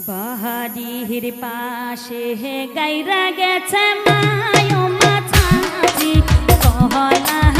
বাহারির পাশে গাইরা গেছে মায়ো মাছাছি কহলাহার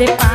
poder parar.